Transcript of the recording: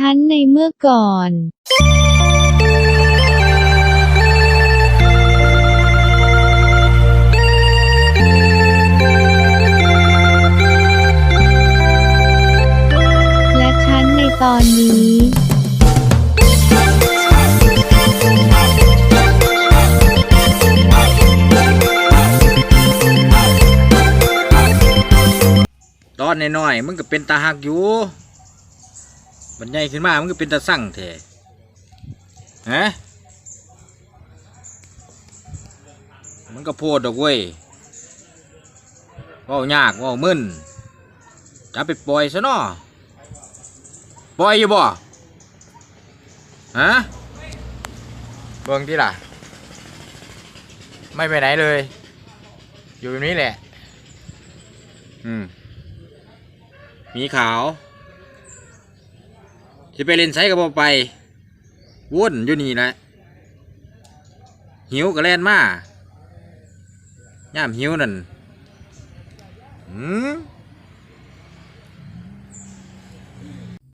ฉันในเมื่อก่อนและฉันในตอนนี้ ตอนน้อยๆมึงก็เป็นตาหักอยู่ บันใหญ่ขึ้นมามึงก็เป็นตาสั่งแท้ฮะมันก็โพดดอกเว้ยว่ายากว่ามึนจะไปปล่อยซะเนาะปล่อยอยู่บ่ฮะเบิ่งที่ล่ะ ไม่ไปไหนเลย อยู่แบบนี้แหละ อืมมีขาว จะไปเล่นไซกับบอไปวุ่นอยู่นี่แหละหิวก็แล่นมาย่ามหิวนั่นอืม